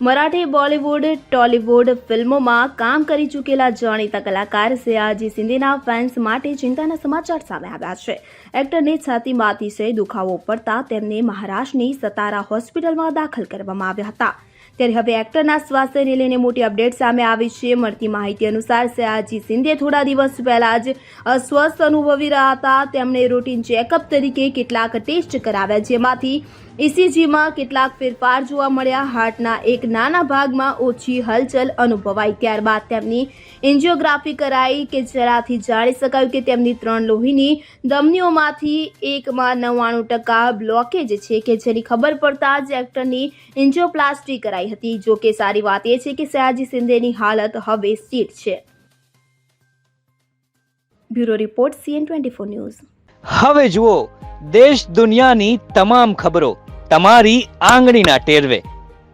મરાઠી, બોલિવૂડ, ટોલિવૂડ ફિલ્મોમાં કામ કરી ચૂકેલા જાણીતા કલાકાર સયાજી સિંધેના ફેન્સ માટે ચિંતાના સમાચાર સામે આવ્યા છે. એક્ટરને છાતીમાં અતિશય દુખાવો પડતા તેમને મહારાષ્ટ્રની સતારા હોસ્પિટલમાં દાખલ કરવામાં આવ્યા હતા. ત્યારે હવે એક્ટરના સ્વાસ્થ્યને લઈને મોટી અપડેટ સામે આવી છે. મળતી માહિતી અનુસાર સયાજી સિંધે થોડા દિવસ પહેલા જ અસ્વસ્થ અનુભવી રહ્યા હતા. તેમણે રૂટીન ચેકઅપ તરીકે કેટલાક ટેસ્ટ કરાવ્યા, જેમાંથી ઇસીજીમાં કેટલાક ફેરફાર જોવા મળ્યા. હાર્ટના એક નાના ભાગમાં ઓછી હલચલ અનુભવાઈ. ત્યારબાદ તેમની એન્જિયોગ્રાફી કરાઈ કે જરાથી જાણી શકાયું કે તેમની ત્રણ લોહીની ધમનીઓમાંથી એકમાં નવ્વાણું ટકા બ્લોકેજ છે કે જેની ખબર પડતા જ એક્ટરની એન્જિયોપ્લાસ્ટી કરાઈ હતી. જો કે સારી વાત એ છે કે સયાજી શિંદેની હાલત હવે સ્થિર છે. Bureau report, CN twenty four news. હવે જુઓ, દેશ દુનિયાની તમામ ખબરો તમારી આંગળીના ટેરવે.